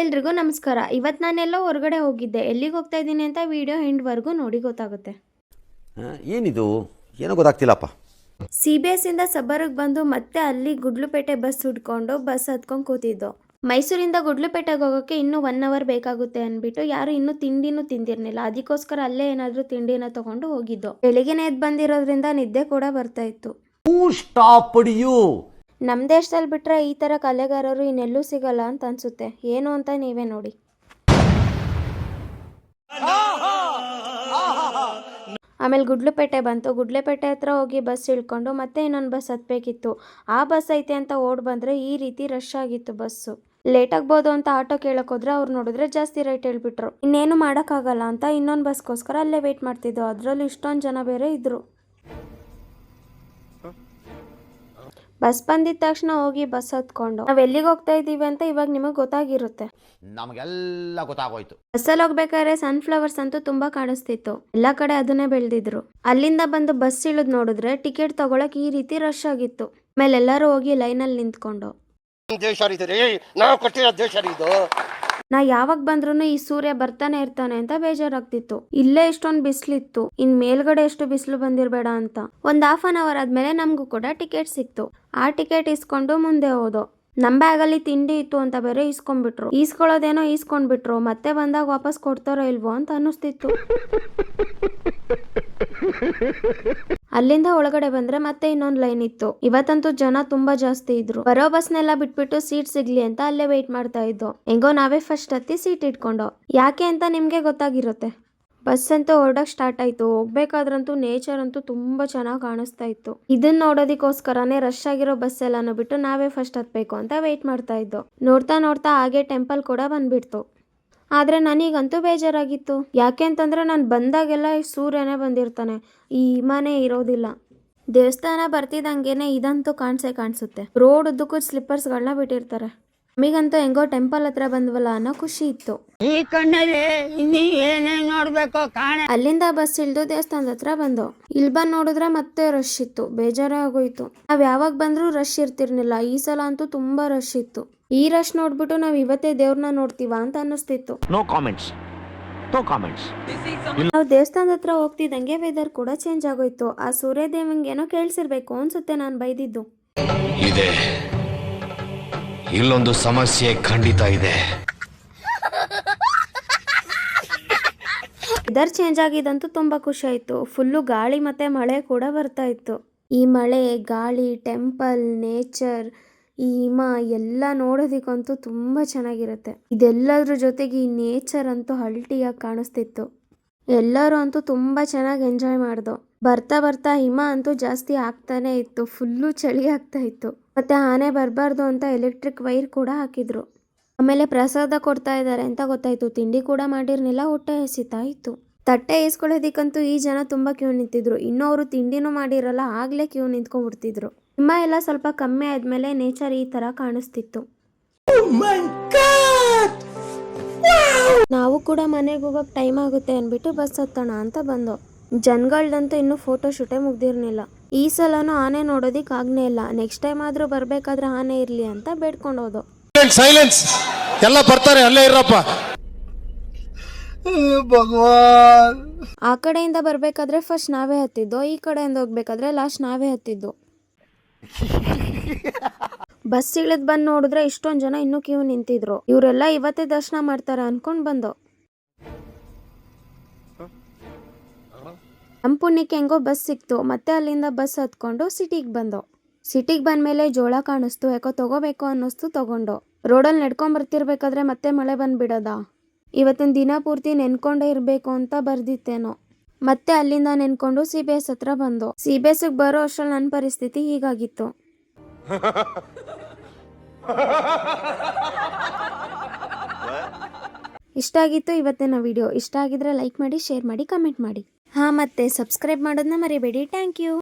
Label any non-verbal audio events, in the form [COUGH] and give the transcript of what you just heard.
ಎಲ್ರಿಗೂ ನಮಸ್ಕಾರ. ಇವತ್ತು ನಾನೆಲ್ಲ ಹೊರಗಡೆ ಹೋಗಿದ್ದೆ. ಎಲ್ಲಿಗೆ ಹೋಗ್ತಾ ಇದ್ದೀನಿ ಅಂತ ವಿಡಿಯೋ ಎಂಡ್ವರೆಗೂ ನೋಡಿ ಗೊತ್ತಾಗುತ್ತೆ. ಏನಿದು? ಏನೋ ಗೊತ್ತಾಗ್ತಿಲ್ಲಪ್ಪ. ಸಿ ಬಿ ಎಸ್ ಇಂದ ಸಬ್ಬರ್ಗೆ ಬಂದು ಮತ್ತೆ ಅಲ್ಲಿ ಗುಡ್ಲುಪೇಟೆ ಬಸ್ ಹುಡ್ಕೊಂಡು ಬಸ್ ಹತ್ಕೊಂಡು ಕೂತಿದ್ದು. ಮೈಸೂರಿಂದ ಗುಡ್ಲುಪೇಟೆಗೆ ಹೋಗೋಕ್ಕೆ ಇನ್ನೂ ಒನ್ ಅವರ್ ಬೇಕಾಗುತ್ತೆ ಅಂದ್ಬಿಟ್ಟು ಯಾರು ಇನ್ನೂ ತಿಂಡಿನೂ ತಿಂದಿರಲಿಲ್ಲ. ಅದಕ್ಕೋಸ್ಕರ ಅಲ್ಲೇ ಏನಾದರೂ ತಿಂಡಿನ ತಗೊಂಡು ಹೋಗಿದ್ದು. ಬೆಳಿಗ್ಗೆನೇ ಎದ್ದು ಬಂದಿರೋದ್ರಿಂದ ನಿದ್ದೆ ಕೂಡ ಬರ್ತಾ ಇತ್ತು. ನಮ್ಮ ದೇಶದಲ್ಲಿ ಬಿಟ್ಟರೆ ಈ ಥರ ಕಲೆಗಾರರು ಇನ್ನೆಲ್ಲೂ ಸಿಗಲ್ಲ ಅಂತ ಅನಿಸುತ್ತೆ. ಏನು ಅಂತ ನೀವೇ ನೋಡಿ. ಆಮೇಲೆ ಗುಡ್ಲುಪೇಟೆ ಬಂತು. ಗುಡ್ಲೆಪೇಟೆ ಹತ್ರ ಹೋಗಿ ಬಸ್ ಇಳ್ಕೊಂಡು ಮತ್ತೆ ಇನ್ನೊಂದು ಬಸ್ ಹತ್ಬೇಕಿತ್ತು. ಆ ಬಸ್ ಐತೆ ಅಂತ ಓಡ್ ಬಂದರೆ ಈ ರೀತಿ ರಶ್ ಆಗಿತ್ತು ಬಸ್ಸು. ಲೇಟ್ ಆಗ್ಬೋದು ಅಂತ ಆಟೋ ಕೇಳಕ್ ಹೋದ್ರೆ ಅವ್ರು ನೋಡಿದ್ರೆ ಜಾಸ್ತಿ ರೇಟ್ ಹೇಳ್ಬಿಟ್ರು. ಇನ್ನೇನು ಮಾಡೋಕ್ಕಾಗಲ್ಲ ಅಂತ ಇನ್ನೊಂದು ಬಸ್ಗೋಸ್ಕರ ಅಲ್ಲೇ ವೇಟ್ ಮಾಡ್ತಿದ್ದೋ ಅದರಲ್ಲೂ ಇಷ್ಟೊಂದು ಜನ ಬೇರೆ ಇದ್ರು. ಬಸ್ ಬಂದಿದ ತಕ್ಷಣ ಹೋಗಿ ಬಸ್ ಹತ್ಕೊಂಡು. ನಾವ್ ಎಲ್ಲಿಗೆ ಹೋಗ್ತಾ ಇದೀವಿ ಅಂತ ಇವಾಗ ನಿಮಗೆ ಗೊತ್ತಾಗಿರುತ್ತೆ. ನಮಗೆಲ್ಲ ಗೊತ್ತಾಗೋಯ್ತು. ಬಸ್ಸಲ್ಲಿ ಹೋಗ್ಬೇಕಾದ್ರೆ ಸನ್ಫ್ಲವರ್ಸ್ ಅಂತೂ ತುಂಬಾ ಕಾಣಿಸ್ತಿತ್ತು. ಎಲ್ಲಾ ಕಡೆ ಅದನ್ನೇ ಬೆಳೆದಿದ್ರು. ಅಲ್ಲಿಂದ ಬಂದು ಬಸ್ ಇಳಿದ್ ನೋಡಿದ್ರೆ ಟಿಕೆಟ್ ತಗೊಳಕ್ ಈ ರೀತಿ ರಶ್ ಆಗಿತ್ತು. ಆಮೇಲೆ ಎಲ್ಲರೂ ಹೋಗಿ ಲೈನಲ್ಲಿ ನಿಂತ್ಕೊಂಡು. ದೇಶ ಇದು ರೀ? ನಾವು ಕೊಟ್ಟಿರೋ ದೇಶ ರೀ ಇದು. ನಾ ಯಾವಾಗ ಬಂದ್ರು ಈ ಸೂರ್ಯ ಬರ್ತಾನೆ ಇರ್ತಾನೆ ಅಂತ ಬೇಜಾರಾಗ್ತಿತ್ತು. ಇಲ್ಲೇ ಎಷ್ಟೊಂದು ಬಿಸಿಲಿತ್ತು. ಇನ್ ಮೇಲ್ಗಡೆ ಎಷ್ಟು ಬಿಸಿಲು ಬಂದಿರಬೇಡ ಅಂತ. ಒಂದ್ ಹಾಫ್ ಅನ್ ಅವರ್ ಆದ್ಮೇಲೆ ನಮಗೂ ಕೂಡ ಟಿಕೆಟ್ ಸಿಕ್ತು. ಆ ಟಿಕೆಟ್ ಇಸ್ಕೊಂಡು ಮುಂದೆ ಹೋದೋ. ನಮ್ ಬ್ಯಾಗಲ್ಲಿ ತಿಂಡಿ ಇತ್ತು ಅಂತ ಬೇರೆ ಇಸ್ಕೊಂಡ್ಬಿಟ್ರು ಈಸ್ಕೊಳ್ಳೋದೇನೋ ಈಸ್ಕೊಂಡ್ಬಿಟ್ರು. ಮತ್ತೆ ಬಂದಾಗ ವಾಪಸ್ ಕೊಡ್ತಾರೋ ಇಲ್ವೋ ಅಂತ ಅನ್ನಿಸ್ತಿತ್ತು. ಅಲ್ಲಿಂದ ಒಳಗಡೆ ಬಂದ್ರೆ ಮತ್ತೆ ಇನ್ನೊಂದು ಲೈನ್ ಇತ್ತು. ಇವತ್ತಂತೂ ಜನ ತುಂಬಾ ಜಾಸ್ತಿ ಇದ್ರು. ಬರೋ ಬಸ್ನೆಲ್ಲ ಬಿಟ್ಬಿಟ್ಟು ಸೀಟ್ ಸಿಗ್ಲಿ ಅಂತ ಅಲ್ಲೇ ವೆಯ್ಟ್ ಮಾಡ್ತಾ ಇದ್ದೋ. ಹೆಂಗೋ ನಾವೇ ಫಸ್ಟ್ ಹತ್ತಿ ಸೀಟ್ ಇಟ್ಕೊಂಡು. ಯಾಕೆ ಅಂತ ನಿಮ್ಗೆ ಗೊತ್ತಾಗಿರುತ್ತೆ. ಬಸ್ ಅಂತೂ ಹೊರಡಕ್ ಸ್ಟಾರ್ಟ್ ಆಯ್ತು. ಹೋಗ್ಬೇಕಾದ್ರಂತೂ ನೇಚರ್ ಅಂತೂ ತುಂಬಾ ಚೆನ್ನಾಗಿ ಕಾಣಿಸ್ತಾ ಇತ್ತು. ಇದನ್ನ ನೋಡೋದಕ್ಕೋಸ್ಕರನೇ ರಶ್ ಆಗಿರೋ ಬಸ್ ಎಲ್ಲಾನು ಬಿಟ್ಟು ನಾವೇ ಫಸ್ಟ್ ಹತ್ಬೇಕು ಅಂತ ವೆಯ್ಟ್ ಮಾಡ್ತಾ ಇದ್ದೋ. ನೋಡ್ತಾ ನೋಡ್ತಾ ಹಾಗೆ ಟೆಂಪಲ್ ಕೂಡ ಬಂದ್ಬಿಡ್ತು. ಆದ್ರೆ ನನಗಂತೂ ಬೇಜಾರಾಗಿತ್ತು. ಯಾಕೆ ಅಂತಂದ್ರೆ ನಾನು ಬಂದಾಗೆಲ್ಲ ಸೂರ್ಯನೇ ಬಂದಿರ್ತಾನೆ. ಈ ಹಿಮಾನೇ ಇರೋದಿಲ್ಲ. ದೇವಸ್ಥಾನ ಬರ್ತಿದ್ದಂಗೆನೆ ಇದಂತೂ ಕಾಣಿಸೇ ಕಾಣಿಸುತ್ತೆ. ರೋಡ್ ಉದ್ದಕ್ಕೂ ಸ್ಲಿಪ್ಪರ್ಸ್ಗಳನ್ನ ಬಿಟ್ಟಿರ್ತಾರೆ. ನಮಗಂತೂ ಹೆಂಗೋ ಟೆಂಪಲ್ ಹತ್ರ ಬಂದ್ವಲ್ಲ ಅನ್ನೋ ಖುಷಿ ಇತ್ತು. ಈ ಕಣ್ಣಲ್ಲಿ ಇನ್ನೀ ಏನೇನ್ ನೋಡ್ಬೇಕು ಕಾಣ. ಅಲ್ಲಿಂದ ಬಸ್ ಇಳ್ದು ದೇವಸ್ಥಾನದ ಹತ್ರ ಬಂದು. ಇಲ್ಲಿ ಬಂದ್ ನೋಡಿದ್ರೆ ಮತ್ತೆ ರಶ್ ಇತ್ತು. ಬೇಜಾರೇ ಆಗೋಯ್ತು. ನಾವ್ ಯಾವಾಗ ಬಂದ್ರೂ ರಶ್ ಇರ್ತಿರ್ಲಿಲ್ಲ. ಈ ಸಲ ಅಂತೂ ತುಂಬಾ ರಶ್ ಇತ್ತು. ಈ ರಶ್ ನೋಡ್ಬಿಟ್ಟು ನಾವ್ ಇವತ್ತೇ ದೇವ್ರನ್ನ ನೋಡ್ತೀವ ಅಂತ ಅನ್ನಿಸ್ತಿತ್ತು. ನೋ ಕಾಮೆಂಟ್ಸ್ ನೋ ಕಾಮೆಂಟ್ಸ್ ನಾವು ದೇವಸ್ಥಾನದ ಹತ್ರ ಹೋಗ್ತಿದ್ದಂಗೆ ವೆದರ್ ಕೂಡ ಚೇಂಜ್ ಆಗೋಯ್ತು. ಆ ಸೂರ್ಯ ಏನೋ ಕೇಳ್ಸಿರ್ಬೇಕು ಅನ್ಸುತ್ತೆ ನಾನು ಬೈದಿದ್ದು. ಇದೆ. ಇಲ್ಲೊಂದು ಸಮಸ್ಯೆ ಖಂಡಿತ ಇದೆ. ವೆದರ್ ಚೇಂಜ್ ಆಗಿದಂತೂ ತುಂಬಾ ಖುಷಿ ಆಯ್ತು. ಫುಲ್ಲು ಗಾಳಿ ಮತ್ತೆ ಮಳೆ ಕೂಡ ಬರ್ತಾ ಇತ್ತು. ಈ ಮಳೆ, ಗಾಳಿ ಟೆಂಪಲ್ ನೇಚರ್ ಈ ಹಿಮ ಎಲ್ಲ ನೋಡೋದಿಕ್ಕಂತೂ ತುಂಬಾ ಚೆನ್ನಾಗಿರುತ್ತೆ. ಇದೆಲ್ಲದ್ರ ಜೊತೆಗೆ ಈ ನೇಚರ್ ಅಂತೂ ಹಲ್ಟಿಯಾಗಿ ಕಾಣಿಸ್ತಿತ್ತು. ಎಲ್ಲರೂ ಅಂತೂ ತುಂಬಾ ಚೆನ್ನಾಗಿ ಎಂಜಾಯ್ ಮಾಡ್ದೋ. ಬರ್ತಾ ಬರ್ತಾ ಹಿಮ ಅಂತೂ ಜಾಸ್ತಿ ಆಗ್ತಾನೆ ಇತ್ತು, ಫುಲ್ಲು ಚಳಿ ಆಗ್ತಾ ಇತ್ತು. ಮತ್ತೆ ಆನೆ ಬರಬಾರ್ದು ಅಂತ ಎಲೆಕ್ಟ್ರಿಕ್ ವೈರ್ ಕೂಡ ಹಾಕಿದ್ರು. ಆಮೇಲೆ ಪ್ರಸಾದ ಕೊಡ್ತಾ ಇದ್ದಾರೆ ಅಂತ ಗೊತ್ತಾಯ್ತು, ತಿಂಡಿ ಕೂಡ ಮಾಡಿರ್ನಿಲ್ಲ ಹೊಟ್ಟೆ ಹಸಿತಾ ಇತ್ತು. ತಟ್ಟೆ ಇಸ್ಕೊಳ್ಳೋದಿಕ್ಕಂತೂ ಈ ಜನ ತುಂಬಾ ಕ್ಯೂ ನಿಂತಿದ್ರು. ಇನ್ನೂ ಅವರು ತಿಂಡಿನೂ ಮಾಡಿರಲ್ಲ, ಆಗ್ಲೇ ಕ್ಯೂ ನಿಂತ್ಕೊಂಡ್ಬಿಡ್ತಿದ್ರು. ಹಿಮ ಎಲ್ಲ ಸ್ವಲ್ಪ ಕಮ್ಮಿ ಆದ್ಮೇಲೆ ನೇಚರ್ ಈ ತರ ಕಾಣಿಸ್ತಿತ್ತು. ನಾವು ಕೂಡ ಮನೆಗೆ ಹೋಗಕ್ ಟೈಮ್ ಆಗುತ್ತೆ ಅನ್ಬಿಟ್ಟು ಬಸ್ ಹತ್ತೋಣ ಅಂತ ಬಂದು. ಜನಗಳ್ದಂತೂ ಇನ್ನೂ ಫೋಟೋ ಶೂಟೇ ಮುಗ್ದಿರ್ನಿಲ್ಲ ಈ ಸಲನೂ ಆನೆ ನೋಡೋದಿಕ್ ಆಗ್ನೇ ಇಲ್ಲ. ನೆಕ್ಸ್ಟ್ ಟೈಮ್ ಆದ್ರೂ ಬರ್ಬೇಕಾದ್ರೆ ಆನೆ ಇರ್ಲಿ ಅಂತ ಬೇಡ್ಕೊಂಡು ಹೋದೋ ಸೈಲೆನ್ಸ್ ಎಲ್ಲ ಬರ್ತಾರೆ ಅಲ್ಲೇ ಇರಪ್ಪ. ಆ ಕಡೆಯಿಂದ ಬರ್ಬೇಕಾದ್ರೆ ಫಸ್ಟ್ ನಾವೇ ಹತ್ತಿದ್ದು ಈ ಕಡೆಯಿಂದ ಹೋಗ್ಬೇಕಾದ್ರೆ ಲಾಸ್ಟ್ ನಾವೇ ಹತ್ತಿದ್ದು. ಬಸ್ ಇಳಿದ್ ಬಂದ್ ನೋಡಿದ್ರೆ ಇಷ್ಟೊಂದ್ ಜನ ಇನ್ನೂ ಕ್ಯೂ ನಿಂತಿದ್ರು. ಇವರೆಲ್ಲ ಇವತ್ತೇ ದರ್ಶನ ಮಾಡ್ತಾರೆ ಅನ್ಕೊಂಡ್ ಬಂದು. ನಮ್ ಪುಣ್ಯಕ್ಕೆ ಹೆಂಗೋ ಬಸ್ ಸಿಕ್ತು. ಮತ್ತೆ ಅಲ್ಲಿಂದ ಬಸ್ ಹತ್ಕೊಂಡು ಸಿಟಿಗೆ ಬಂದೋ. ಸಿಟಿಗೆ ಬಂದ್ಮೇಲೆ ಜೋಳ ಕಾಣಿಸ್ತು. ಯಾಕೋ ತಗೋಬೇಕು ಅನ್ನಿಸ್ತು ತಗೊಂಡು. ರೋಡಲ್ಲಿ ನಡ್ಕೊಂಡ್ ಬರ್ತಿರ್ಬೇಕಾದ್ರೆ ಮತ್ತೆ ಮಳೆ ಬಂದ್ಬಿಡೋದಾ? ಇವತ್ತಿನ ದಿನ ಪೂರ್ತಿ ನೆನ್ಕೊಂಡೇ ಇರಬೇಕು ಅಂತ ಬರ್ದಿತ್ತೇನೋ. ಮತ್ತೆ ಅಲ್ಲಿಂದ ನೆನ್ಕೊಂಡು ಸಿ ಬಿ ಎಸ್ ಹತ್ರ ಬಂದು. ಸಿ ಬಿ ಎಸ್ಗೆ ಬರೋ ಅಷ್ಟ್ರಲ್ಲಿ ನನ್ನ ಪರಿಸ್ಥಿತಿ ಹೀಗಾಗಿತ್ತು. [LAUGHS] ಇಷ್ಟ ಆಗಿತ್ತು ಇವತ್ತಿನ ವಿಡಿಯೋ. ಇಷ್ಟ ಆಗಿದ್ರೆ ಲೈಕ್ ಮಾಡಿ ಶೇರ್ ಮಾಡಿ ಕಮೆಂಟ್ ಮಾಡಿ. ಹಾ ಮತ್ತೆ ಸಬ್ಸ್ಕ್ರೈಬ್ ಮಾಡೋದನ್ನ ಮರಿಬೇಡಿ. Thank you